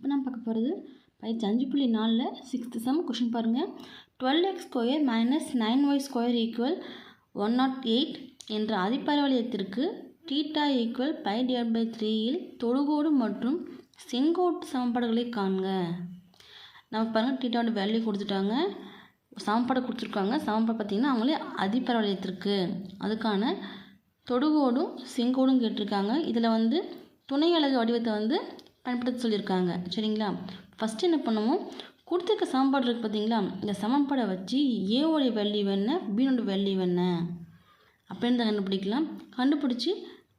இப்போ நான் பார்க்க போகிறது பயிற்சி அஞ்சு புள்ளி நாலில் சிக்ஸ்த்து சம் கொஷின் பாருங்கள் twelve x square minus nine y square equal one naught eight என்ற அதிபரவளையத்திற்கு theta equal pi divide by த்ரீயில் தொடுகோடு மற்றும் செங்கோட்டு சமன்பாடுகளை காண்க. நம்ம பாருங்கள் டீட்டாவோட வேல்யூ கொடுத்துட்டாங்க. சமன்பாடு கொடுத்துருக்காங்க. சமன்பாடு பார்த்திங்கன்னா அவங்களே அதிபரவளையத்திற்கு. அதுக்கான தொடுகோடும் செங்கோடும் கேட்டிருக்காங்க. இதில் வந்து துணை அலகு வடிவத்தை வந்து பயன்படுத்த சொல்லியிருக்காங்க. சரிங்களா? ஃபஸ்ட்டு என்ன பண்ணுவோம்? கொடுத்துருக்க சமன்பாடு இருக்குது பார்த்தீங்களா இந்த சமன்பாடை வச்சு ஏவோடைய வேல்யூ என்ன பீனோட வேல்யூ என்ன அப்படின்னு கண்டுபிடிக்கலாம்? கண்டுபிடிச்சி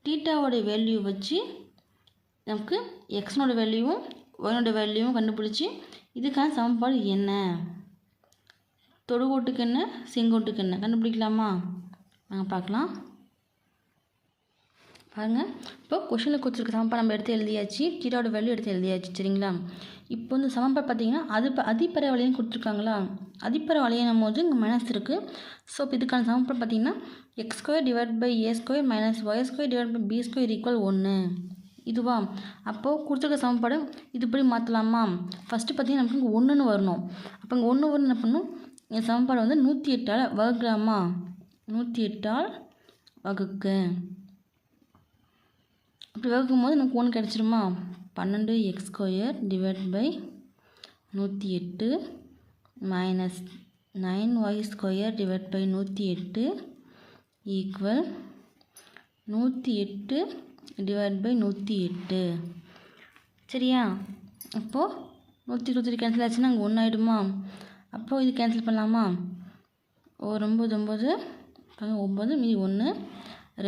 டீட்டாவோடைய வேல்யூ வச்சு நமக்கு எக்ஸனோட வேல்யூவும் ஒயனோட வேல்யூவும் கண்டுபிடிச்சி இதுக்கான சமன்பாடு என்ன? தொடுகோட்டுக்கு என்ன? செங்கோட்டுக்கு என்ன? கண்டுபிடிக்கலாமா? நாங்கள் பார்க்கலாம். பாருங்கள் இப்போ கொஷனில் கொடுத்துருக்க சமன்பாடு நம்ம எடுத்து எழுதியாச்சு. கீரோட வேல்யூ எடுத்து எழுதியாச்சு சரிங்களா? இப்போ வந்து சமன்பாடு பார்த்தீங்கன்னா அது அதிப்பற வளையம் கொடுத்துருக்காங்களா? அதிப்பற வளையம் போது இங்கே மைனஸ் இருக்குது ஸோ இப்போ இதுக்கான சமன்பாடு பார்த்தீங்கன்னா x square divide by A square minus y square divide by B square equal ஒன்று இதுவா? அப்போது கொடுத்துருக்க சமன்பாடு இதுபடி மாற்றலாமா ஃபஸ்ட்டு பார்த்தீங்கன்னா நமக்கு இங்கே ஒன்றுன்னு வரணும். அப்போ இங்கே ஒன்று வரணும் என்ன பண்ணணும்? என் சமன்பாடு வந்து நூற்றி எட்டால் வகுக்கலாமா? நூற்றி எட்டால் வகுக்க. அப்படி வகுக்கும் போது நமக்கு ஒன்று கிடச்சிருமா? பன்னெண்டு எக்ஸ் ஸ்கொயர் டிவைட் பை நூற்றி எட்டு minus nine y square divide by நூற்றி எட்டு ஈக்குவல் நூற்றி எட்டு டிவைட் பை நூற்றி எட்டு. சரியா? அப்போது நூற்றி இருபத்தி கேன்சல் ஆச்சுன்னா அங்கே ஒன்று ஆகிடுமா அப்போது இது கேன்சல் பண்ணலாமா? ஒரு ஒம்பது ஒம்பது ஒம்பது மீதி ஒன்று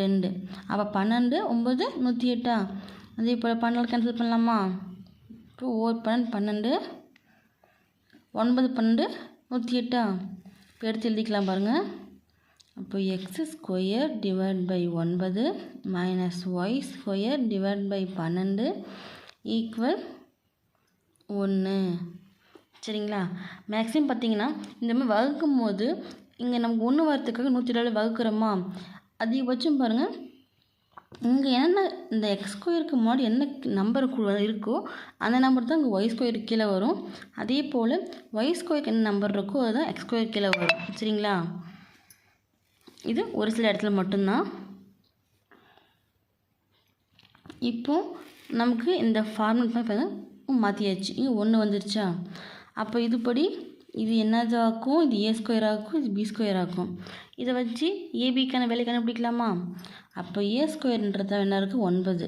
ரெண்டு. அப்போ பன்னெண்டு ஒம்பது நூற்றி எட்டா அதே போல் பன்னெண்டு கேன்சல் பண்ணலாமா? இப்போ ஓர் பன்னெண்டு பன்னெண்டு. ஒன்பது பன்னெண்டு நூற்றி எட்டா இப்போ எடுத்து எழுதிக்கலாம் பாருங்கள் அப்போ எக்ஸ் ஸ்கொயர் டிவைட் பை ஒன்பது minus y square divide by பன்னெண்டு ஈக்குவல் ஒன்று சரிங்களா? மேக்ஸிமம் பார்த்தீங்கன்னா இந்த மாதிரி வகுக்கும் போது இங்கே நமக்கு ஒன்று வரத்துக்காக நூற்றி இருபது வகுக்கிறோமா? அதிகபட்சம் பாருங்கள் இங்கே என்ன இந்த எக்ஸ் ஸ்கொயருக்கு முன்னாடி என்ன நம்பர் இருக்கோ அந்த நம்பர் தான் இங்கே ஒய் ஸ்கொயருக்கு கீழே வரும். அதே போல் ஒய் ஸ்கொயருக்கு என்ன நம்பர் இருக்கோ அதுதான் எக்ஸ் ஸ்கொயர் கீழே வரும். சரிங்களா? இது ஒரு சில இடத்துல மட்டும்தான். இப்போ நமக்கு இந்த ஃபார்முலா பார்த்தா மாற்றியாச்சு இங்கே ஒன்று வந்துருச்சா? அப்போ இதுபடி இது என்னது ஆக்கும் இது ஏ ஸ்கொயர் ஆக்கும் இது பி ஸ்கொயர் ஆக்கும். இதை வச்சு ஏபிக்கான வேலை கண்டுபிடிக்கலாமா? அப்போ ஏ ஸ்கொயர்ன்றது என்ன இருக்குது ஒன்பது.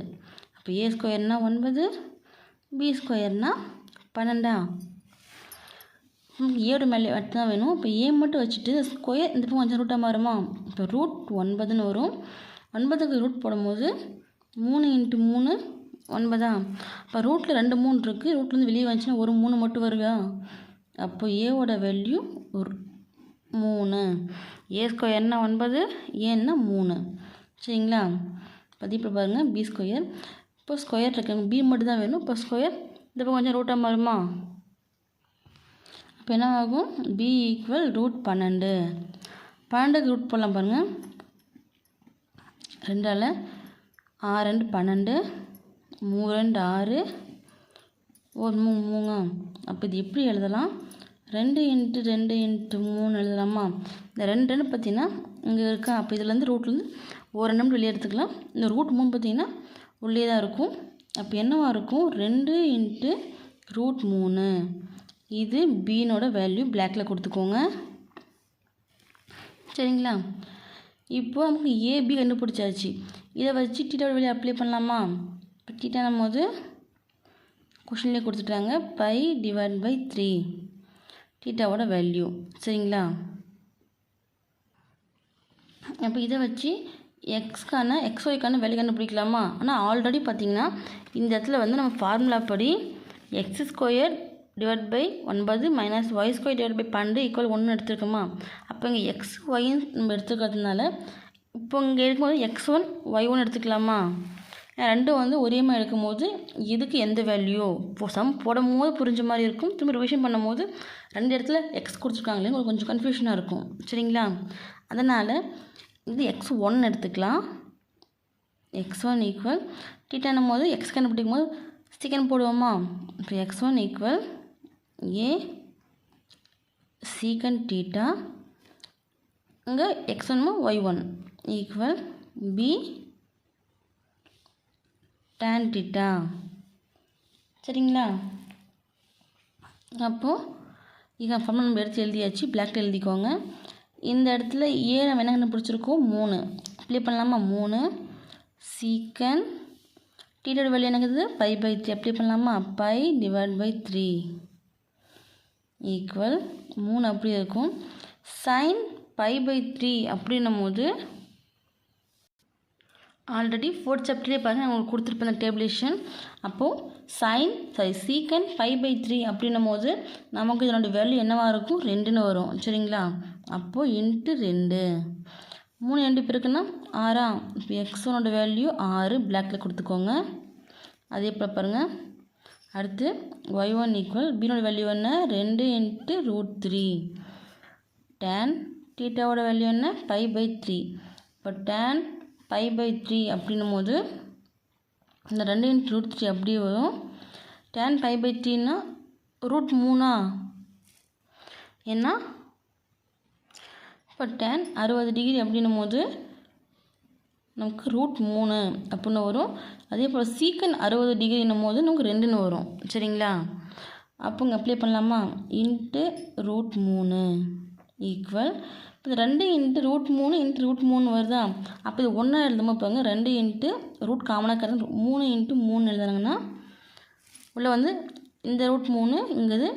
அப்போ ஏ ஸ்கொயர்னா ஒன்பது பி ஸ்கொயர்னா பன்னெண்டா? ஏடு மேலே மட்டும் தான் வேணும். இப்போ ஏ மட்டும் வச்சுட்டு ஸ்கொயர் இந்த பக்கம் கொஞ்சம் ரூட்டாக மாறுமா? இப்போ ரூட் ஒன்பதுன்னு வரும். ஒன்பதுக்கு ரூட் போடும்போது மூணு இன்ட்டு மூணு ஒன்பதா? இப்போ ரூட்டில் ரெண்டு மூணு இருக்குது ரூட்லேருந்து வெளியே வந்துச்சுன்னா ஒரு மூணு மட்டும் வருவா அப்போ ஏவோட வேல்யூ ஒரு மூணு. ஏ ஸ்கொயர் என்ன ஒன்பது? ஏன்னா மூணு. சரிங்களா? பதிப்பு பாருங்கள் பி ஸ்கொயர் இப்போ ஸ்கொயர் இருக்குங்க. பி மட்டும் தான் வேணும். இப்போ ஸ்கொயர் இந்த பக்கம் கொஞ்சம் ரூட்டாக மாறுமா? இப்போ என்ன ஆகும்? பி ஈக்குவல் ரூட் பன்னெண்டு. பன்னெண்டுக்கு ரூட் போடலாம் பாருங்கள் ரெண்டால் ஆறு ரெண்டு பன்னெண்டு. மூணு ரெண்டு ஆறு. ஒரு மூணு மூணு. அப்போ இது எப்படி எழுதலாம்? ரெண்டு இன்ட்டு ரெண்டு இன்ட்டு மூணு எழுதலாமா? இந்த ரெண்டு ரெண்டு பார்த்தீங்கன்னா இங்கே இருக்கா. அப்போ இதுலேருந்து ரூட்லேருந்து ஒரு நம்பர் வெளியே எடுத்துக்கலாம். இந்த ரூட் மூணு பார்த்தீங்கன்னா உள்ளே தான் இருக்கும். அப்போ என்னவா இருக்கும்? ரெண்டு இன்ட்டு ரூட் மூணு. இது பீனோட வேல்யூ பிளாக்கில் கொடுத்துக்கோங்க. சரிங்களா? இப்போ நமக்கு ஏபி கண்டுபிடிச்சாச்சு. இதை வச்சு டீட்டாவோட வெளியே அப்ளை பண்ணலாமா? இப்போ டீட்டானும் போது கொஷின்லேயே கொடுத்துட்டாங்க. பை டிவைட் பை த்ரீ தீட்டாவோட வேல்யூ சரிங்களா? அப்போ இதை வச்சு எக்ஸ்க்கான எக்ஸ்ஒய்க்கான வேல்யூ கண்டுபிடிக்கலாமா? ஆனால் ஆல்ரெடி பார்த்திங்கன்னா இந்த இடத்துல வந்து நம்ம ஃபார்முலா படி எக்ஸ் ஸ்கொயர் டிவைட் பை ஒன்பது minus y square divide by பன்னெண்டு ஈக்குவல் ஒன்று எடுத்துருக்கோமா? அப்போ இங்கே எக்ஸ் ஒய்ன்னு நம்ம எடுத்துக்கிறதுனால இப்போ இங்கே இருக்கும்போது எக்ஸ் ஒன் ஒய் ஒன் எடுத்துக்கலாமா? ரெண்டும் வந்து ஒரே மாதிரி எடுக்கும்போது இதுக்கு எந்த வேல்யூ இப்போ சம் போடும் போது புரிஞ்ச மாதிரி இருக்கும். திரும்ப ரிவிஷன் பண்ணும்போது ரெண்டு இடத்துல எக்ஸ் கொடுத்துருக்காங்களே உங்களுக்கு கொஞ்சம் கன்ஃபியூஷனாக இருக்கும். சரிங்களா? அதனால் இது எக்ஸ் ஒன் எடுத்துக்கலாம். எக்ஸ் ஒன் ஈக்குவல் டீட்டானும் போது எக்ஸ் கண்டுபிடிக்கும் போது சிக்கன் போடுவோமா? இப்போ X one equal a secant theta இங்கே x one more y one equal B tan theta சரிங்களா? அப்போது இதை ஃபார்ம் நம்ம எடுத்து எழுதியாச்சு. பிளாக்ல எழுதிக்கோங்க. இந்த இடத்துல ஏ நம்ம என்ன கண்டுபிடிச்சிருக்கோம்? மூணு. அப்ளை பண்ணலாமா? மூணு. சீக்கன் டீடோட வேல்யூ எனக்குது பை பை த்ரீ அப்ளை பண்ணலாமா? Pi divide by three equal மூணு அப்படி இருக்கும். சைன் பை பை த்ரீ அப்படின்னும் போது ஆல்ரெடி ஃபோர்த் சாப்டர்லேயே பாருங்கள் உங்களுக்கு கொடுத்துருப்பேன் அந்த டேபிளேஷன் அப்போது sign sorry secant pi by three அப்படின்னும் போது நமக்கு இதனோட வேல்யூ என்னவாக இருக்கும்? ரெண்டுன்னு வரும். சரிங்களா? அப்போது இன்ட்டு ரெண்டு. மூணு ரெண்டு பேருக்குன்னா ஆறா? இப்போ எக்ஸ் வேல்யூ ஆறு பிளாக்கில் கொடுத்துக்கோங்க. அதே போல் பாருங்கள் அடுத்து ஒய் ஒன் ஈக்குவல் பீனோட வேல்யூ என்ன? ரெண்டு இன்ட்டு ரூட் த்ரீ டேன் டீட்டாவோட வேல்யூ என்ன? பை பை த்ரீ இப்போ டேன் பை பை த்ரீ அப்படின்னும் போது இந்த ரெண்டு இன்ட் ரூட் த்ரீ அப்படியே வரும். டேன் பை பை த்ரீனா ரூட் மூணா? ஏன்னா இப்போ டேன் அறுபது டிகிரி அப்படின்னும் போது நமக்கு ரூட் மூணு அப்படின்னு வரும். அதே போல் சீக்கன் அறுபது டிகிரின்னும் போது நமக்கு ரெண்டுன்னு வரும். சரிங்களா? அப்போ இங்கே அப்ளை பண்ணலாமா? இன்ட்டு ரூட் மூணு ஈக்குவல் இப்போ இது ரெண்டு இன்ட்டு ரூட் மூணு இன்ட்டு ரூட் மூணு வருதா? அப்போ இது ஒன்றா எழுதும்போது பாருங்க ரெண்டு இன்ட்டு ரூட் காமனாக கருது மூணு இன்ட்டு மூணு எழுதுனாங்கன்னா உள்ளே வந்து இந்த ரூட் மூணு இங்கேது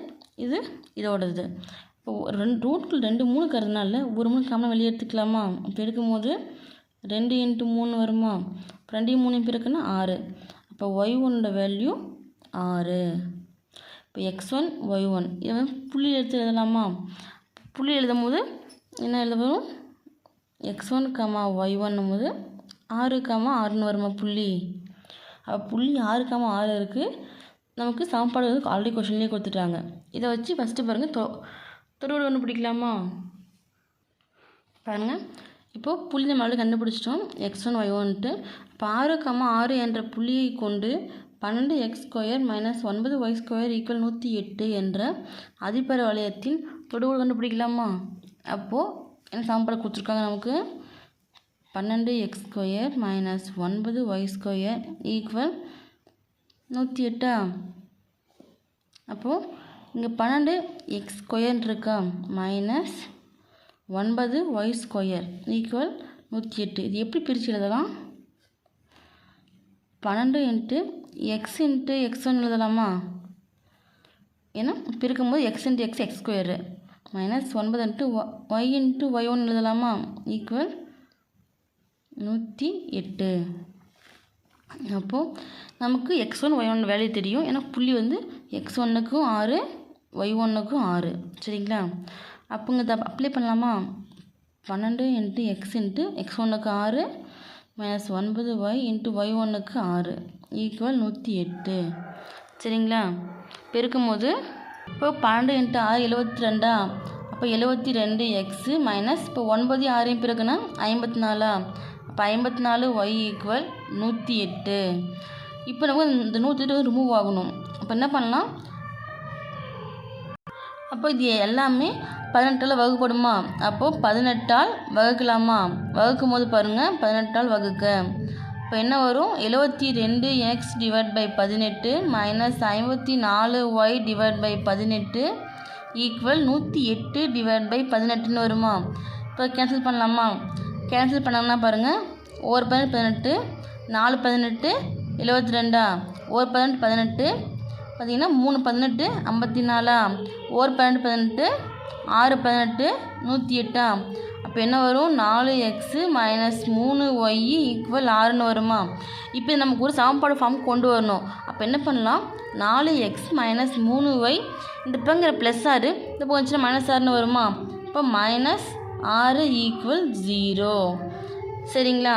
இது இதோடது. இப்போ ரெண்டு ரூட்கள் ரெண்டு மூணு கருதுனால ஒரு மூணு காமனாக வெளியே எடுத்துக்கலாமா? இப்போ எடுக்கும்போது ரெண்டு இன்ட்டு மூணு வருமா? இப்போ ரெண்டு மூணு பிறக்குன்னா ஆறு. அப்போ ஒய் ஒன்னோட வேல்யூ ஆறு. இப்போ எக்ஸ் ஒன் ஒய் ஒன் இதை வந்து புள்ளி எடுத்து எழுதலாமா? புள்ளி எழுதும் போது என்ன எழுத போகிறோம் எக்ஸ் ஒன் கமா ஒய் ஒன்னும் போது ஆறு கமா ஆறுன்னு வருமா புள்ளி? அப்போ புள்ளி ஆறு கமா ஆறு இருக்குது நமக்கு சமன்பாடு வந்து ஆல்ரெடி கொஷின்லேயே கொடுத்துட்டாங்க. இதை வச்சு ஃபஸ்ட்டு பாருங்கள் தொ தொடுவோடு ஒன்று பிடிக்கலாமா? பாருங்கள் இப்போது புள்ளி நம்ம ஆல்ரெடி கண்டுபிடிச்சிட்டோம். எக்ஸ் ஒன் ஒய் ஒன்ட்டு இப்போ ஆறு கமா ஆறு என்ற புள்ளியை கொண்டு பன்னெண்டு எக்ஸ் ஸ்கொயர் மைனஸ் ஒன்பது ஒய் ஸ்கொயர் ஈக்குவல் நூற்றி எட்டு என்ற அதிபர வளையத்தின் தொடுகோடு கண்டுபிடிக்கலாமா? அப்போது என்ன சாம்பாடு கொடுத்துருக்காங்க நமக்கு. பன்னெண்டு எக்ஸ் ஸ்கொயர் மைனஸ் ஒன்பது ஒய் ஸ்கொயர் ஈக்குவல் நூற்றி எட்டா அப்போது இங்கே பன்னெண்டு எக்ஸ் ஸ்கொயர்னு இருக்கா? மைனஸ் ஒன்பது ஒய் ஸ்கொயர் ஈக்குவல் நூற்றி எட்டு இது எப்படி பிரித்து எழுதலாம் பன்னெண்டு into x into x one எழுதலாமா? ஏன்னா பிரிக்கும்போது x into x x square minus ஒன்பது into y into y one எழுதலாமா? ஈக்குவல் நூற்றி எட்டு. அப்போது நமக்கு x one y one value தெரியும். ஏன்னா புள்ளி வந்து எக்ஸ் ஒன்றுக்கும் ஆறு ஒய் ஒன்றுக்கும் ஆறு. சரிங்களா? அப்போங்க இதை அப்ளை பண்ணலாமா? பன்னெண்டு இன்ட்டு எக்ஸ் இன்ட்டு எக்ஸ் ஒன்றுக்கு ஆறு மைனஸ் ஒன்பது ஒய் இன்ட்டு ஒய் ஒன்றுக்கு ஆறு ஈக்குவல் நூற்றி எட்டு. சரிங்களா? பெருக்கும் போது இப்போ பன்னெண்டு இன்ட்டு ஆறு எழுபத்தி ரெண்டா? அப்போ எழுபத்தி ரெண்டு எக்ஸு மைனஸ் இப்போ ஒன்பது ஆறையும் பிறகுனா ஐம்பத்தி நாலா? அப்போ ஐம்பத்தி நாலு ஒய் ஈக்குவல் நூற்றி எட்டு. இப்போ நம்ம இந்த நூற்றி எட்டு ரிமூவ் ஆகணும். அப்போ என்ன பண்ணலாம்? அப்போ இது எல்லாமே பதினெட்டால் வகுப்படுமா அப்போது பதினெட்டால் வகுக்கலாமா? வகுக்கும் போது பாருங்கள் பதினெட்டால் வகுக்க. இப்போ என்ன வரும்? எழுபத்தி ரெண்டு எக்ஸ் டிவைட் பை பதினெட்டு மைனஸ் ஐம்பத்தி நாலு ஒய் டிவைட் பை பதினெட்டு ஈக்குவல் நூற்றி எட்டு டிவைட் பை பதினெட்டுன்னு வருமா? இப்போ கேன்சல் பண்ணலாமா? கேன்சல் பண்ணோம்னா பாருங்கள் ஒரு பதினெட்டு பதினெட்டு நாலு பதினெட்டு எழுபத்தி ரெண்டா? ஒரு பதினெட்டு பதினெட்டு பார்த்தீங்கன்னா மூணு பதினெட்டு ஐம்பத்தி நாலா? ஒரு பன்னெண்டு பதினெட்டு ஆறு பதினெட்டு நூற்றி எட்டா? அப்போ என்ன வரும்? நாலு எக்ஸு மைனஸ் மூணு ஒய் ஈக்குவல் ஆறுன்னு வருமா? இப்போ நமக்கு ஒரு சமன்பாடு ஃபார்ம் கொண்டு வரணும். அப்போ என்ன பண்ணலாம்? நாலு எக்ஸ் மைனஸ் மூணு ஒய் இந்த இப்போங்கிற ப்ளஸ் ஆறு இந்த போச்சுன்னா மைனஸ் ஆறுன்னு வருமா? இப்போ மைனஸ் ஆறு ஈக்குவல் ஜீரோ சரிங்களா?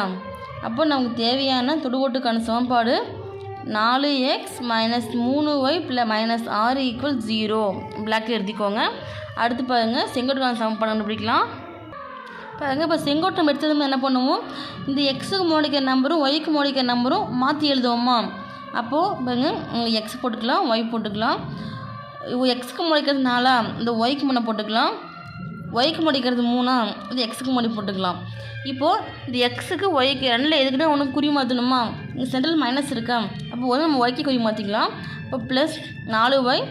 அப்போ நமக்கு தேவையான தொடுகோட்டுக்கான சமன்பாடு நாலு எக்ஸ் மைனஸ் மூணு ஒய் ப்ள மைனஸ் ஆறு ஈக்குவல் ஜீரோ பிளாக்கில் எழுதிக்கோங்க. அடுத்து பாருங்கள் செங்கோட்டுக்கான சமன்பாடு கண்டுபிடிக்கலாம். பாருங்கள் இப்போ செங்கோட்டம் எடுத்ததும் என்ன பண்ணுவோம்? இந்த எக்ஸுக்கு மோடிக்கிற நம்பரும் ஒய்க்கு மோடிக்கிற நம்பரும் மாற்றி எழுதுவோமா? அப்போது பாருங்க எக்ஸ் போட்டுக்கலாம் ஒய் போட்டுக்கலாம். எக்ஸுக்கு முடிக்கிறது நாலா? இந்த ஒய்க்கு முன்னே போட்டுக்கலாம். ஒய்க்கு முடிக்கிறது மூணா? இது எக்ஸுக்கு முடி போட்டுக்கலாம். இப்போது இந்த எக்ஸுக்கு ஒய்க்கு ரெண்டில் எதுக்குன்னா ஒன்று குறி மாற்றணுமா இங்கே சென்ட்ரல் மைனஸ் இருக்கா? அப்போ வந்து நம்ம ஒய்க்கு குறி மாற்றிக்கலாம் இப்போ ப்ளஸ் நாலு ஒய்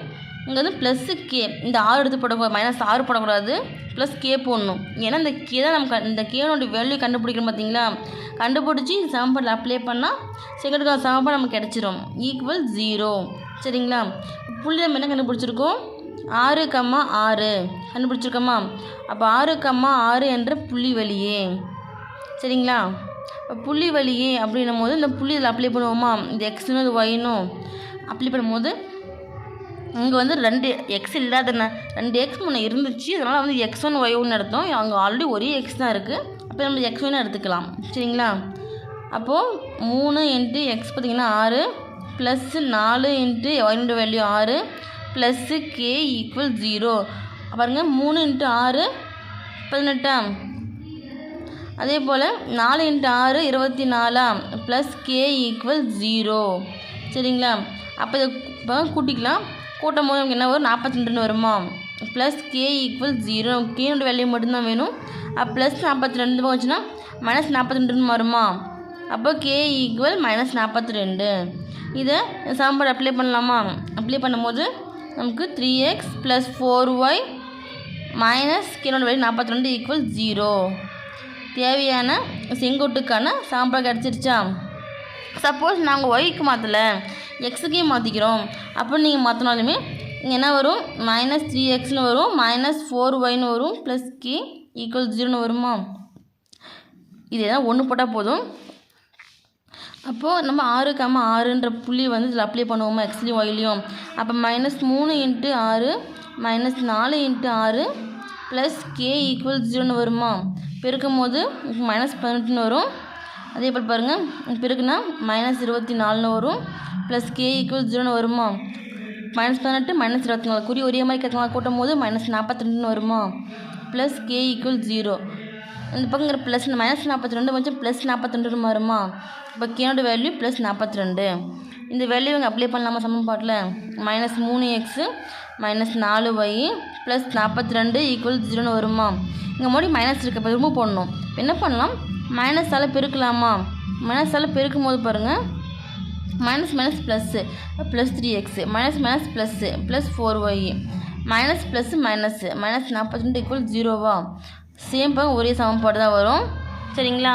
இங்கே வந்து ப்ளஸ்ஸு கே இந்த ஆறு எடுத்து போடக்கூடாது மைனஸ் ஆறு போடக்கூடாது. ப்ளஸ் கே போடணும். ஏன்னா இந்த கே தான் நம்ம க- இந்த கேனுடைய வேல்யூ கண்டுபிடிக்கணும் பார்த்தீங்களா? கண்டுபிடிச்சி சமன்பாட்டில் அப்ளை பண்ணால் செகண்ட் சமன்பாடு நமக்கு கிடச்சிரும். ஈக்குவல் ஜீரோ சரிங்களா? புள்ளி நம்ம என்ன கண்டுபிடிச்சிருக்கோம்? ஆறு கம்மா ஆறு கண்டுபிடிச்சிருக்கோமா? அப்போ ஆறு கம்மா ஆறு என்ற புள்ளி வழியே. சரிங்களா? இப்போ புள்ளி வழியே அப்படின்னும் போது இந்த புள்ளி இதில் அப்ளை பண்ணுவோமா? இந்த எக்ஸ்னு இது ஒயினும் அப்ளை பண்ணும்போது இங்கே வந்து ரெண்டு எக்ஸ் இல்லாதண்ணே ரெண்டு எக்ஸ் முன்னே இருந்துச்சு. அதனால் வந்து எக்ஸ் ஒன் ஒய் ஒன்று எடுத்தோம். அங்கே ஆல்ரெடி ஒரே எக்ஸ் தான் இருக்குது அப்போ நம்ம எக்ஸ் ஒன்று எடுத்துக்கலாம். சரிங்களா? அப்போது மூணு இன்ட்டு எக்ஸ் பார்த்திங்கன்னா ஆறு ப்ளஸ்ஸு நாலு இன்ட்டு ஒயினோட வேல்யூ ஆறு ப்ளஸ்ஸு கே ஈக்குவல் ஜீரோ பாருங்கள் மூணு இன்ட்டு ஆறு பதினெட்டா? அதே போல் நாலு இன்ட்டு ஆறு இருபத்தி நாலா? ப்ளஸ் கே ஈக்குவல் ஜீரோ சரிங்களா? அப்போ இதை இப்போ கூட்டிக்கலாம். கூட்டும் போது நமக்கு என்ன வரும்? நாற்பத்தி ரெண்டுன்னு வருமா ப்ளஸ் கே ஈக்குவல் ஜீரோ கேனோட வேல்யூ மட்டும்தான் வேணும். அப்போ ப்ளஸ் நாற்பத்தி ரெண்டு போச்சுன்னா மைனஸ் நாற்பத்தி ரெண்டுன்னு வருமா? அப்போ கே ஈக்குவல் மைனஸ் நாற்பத்தி ரெண்டு இதை சாம்பார் அப்ளை பண்ணலாமா? அப்ளை பண்ணும்போது நமக்கு three x plus four y minus கேனோட value நாற்பத்தி ரெண்டு ஈக்குவல் ஜீரோ தேவையான செங்கோட்டுக்கான சாம்பார் கிடச்சிருச்சா? சப்போஸ் நாங்கள் ஒய்க்கு மாற்றலை எக்ஸுக்கே மாற்றிக்கிறோம் அப்போ நீங்கள் மாற்றினாலுமே இங்கே என்ன வரும்? மைனஸ் த்ரீ எக்ஸ்னு வரும். மைனஸ் ஃபோர் ஒய்னு வரும். ப்ளஸ் கே ஈக்குவல் ஜீரோன்னு வருமா? இது எதாவது ஒன்று போட்டால் போதும். அப்போது நம்ம ஆறு கம்ம ஆறுன்ற புள்ளி வந்து இதில் அப்ளை பண்ணுவோமா? எக்ஸ்லேயும் ஒய்லேயும் அப்போ மைனஸ் மூணு இன்ட்டு ஆறு மைனஸ் நாலு இன்ட்டு ஆறு ப்ளஸ் கே ஈக்குவல் ஜீரோன்னு வருமா? பெருக்கும் போது மைனஸ் பதினெட்டுன்னு வரும். அதே போல் பாருங்கள் பிறகுனா மைனஸ் இருபத்தி நாலுன்னு வரும். ப்ளஸ் கே ஈக்குவல் ஜீரோன்னு வருமா? மைனஸ் பதினெட்டு மைனஸ் இருபத்தி நாலு. குறி ஒரே மாதிரி கற்றுக்கலாம் கூட்டும் போது மைனஸ் நாற்பத்தி ரெண்டுன்னு வருமா? ப்ளஸ் கே ஈக்குவல் ஜீரோ இந்த பக்கங்கிற ப்ளஸ் மைனஸ் நாற்பத்தி ரெண்டு கொஞ்சம் ப்ளஸ் நாற்பத்தி ரெண்டு வருமா? இப்போ கேனோட வேல்யூ ப்ளஸ் நாற்பத்தி ரெண்டு. இந்த வேல்யூ இவங்க அப்ளை பண்ணலாமா சமன்பாட்டில்? மைனஸ் மூணு எக்ஸு மைனஸ் நாலு ஒய் ப்ளஸ் நாற்பத்தி ரெண்டு ஈக்குவல் ஜீரோன்னு வருமா? இங்கே மறுபடியும் மைனஸ் இருக்க. இப்போ ரிமூவ் பண்ணணும். என்ன பண்ணலாம்? மைனஸால் பெருக்கலாமா? மைனஸால் பெருக்கும் போது பாருங்கள் minus minus plus plus three x minus minus plus plus four y minus plus minus minus நாற்பத்தி ரெண்டு ஈக்குவல் ஜீரோவா சேம் பாருங்கள் ஒரே சமன்பாடு தான் வரும். சரிங்களா?